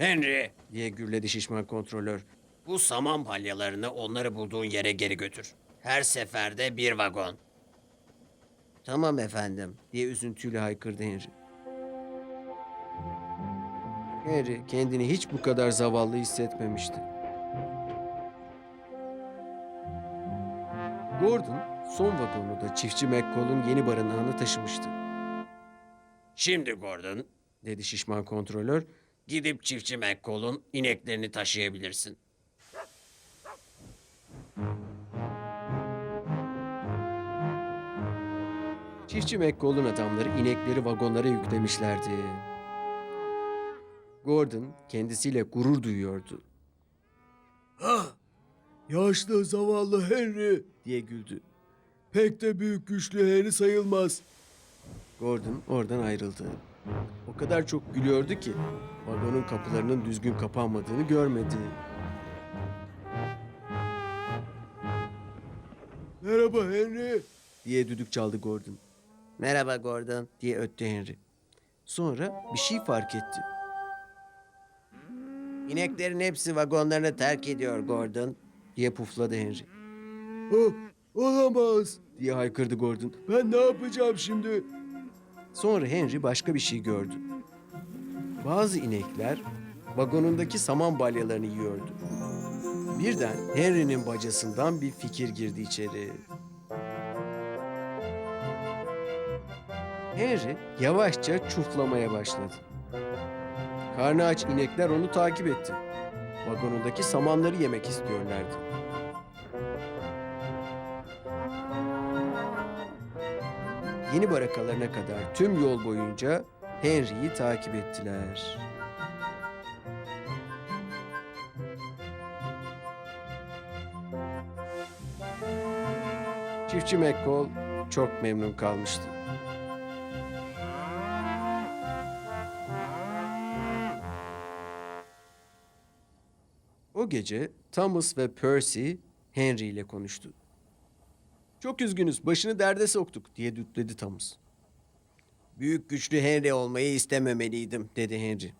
Henry diye gürledi şişman kontrolör. Bu saman balyalarını onları bulduğun yere geri götür. Her seferde bir vagon. Tamam efendim diye üzüntüyle haykırdı Henry. Henry kendini hiç bu kadar zavallı hissetmemişti. Gordon son vagonu da çiftçi McCall'un yeni barınağına taşımıştı. Şimdi Gordon, dedi şişman kontrolör, gidip çiftçi McCall'un ineklerini taşıyabilirsin. Çiftçi McCall'un adamları inekleri vagonlara yüklemişlerdi. Gordon kendisiyle gurur duyuyordu. Ha, yaşlı zavallı Henry. diye güldü. Pek de büyük güçlü Henry sayılmaz. Gordon oradan ayrıldı. O kadar çok gülüyordu ki vagonun kapılarının düzgün kapanmadığını görmedi. Merhaba Henry. diye düdük çaldı Gordon. Merhaba Gordon diye öttü Henry. Sonra bir şey fark etti. İneklerin hepsi vagonlarını terk ediyor Gordon diye pufladı Henry. Oh, olamaz. diye haykırdı Gordon. Ben ne yapacağım şimdi? Sonra Henry başka bir şey gördü. Bazı inekler vagonundaki saman balyalarını yiyordu. Birden Henry'nin bacasından bir fikir girdi içeri. Henry yavaşça çuflamaya başladı. Karnı aç inekler onu takip etti. Vagonundaki samanları yemek istiyorlardı. Yeni barakalarına kadar tüm yol boyunca Henry'yi takip ettiler. Çiftçi McCall çok memnun kalmıştı. O gece Thomas ve Percy Henry ile konuştu. Çok üzgünüz, başını derde soktuk diye dütledi Thomas. Büyük güçlü Henry olmayı istememeliydim dedi Henry.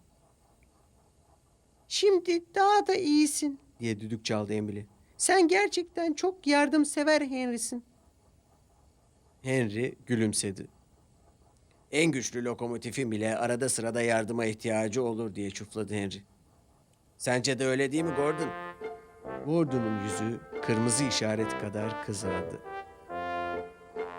Şimdi daha da iyisin diye düdük çaldı Emily. Sen gerçekten çok yardımsever Henry'sin. Henry gülümsedi. En güçlü lokomotifin bile arada sırada yardıma ihtiyacı olur diye çufladı Henry. Sence de öyle değil mi Gordon? Gordon'un yüzü kırmızı işaret kadar kızardı.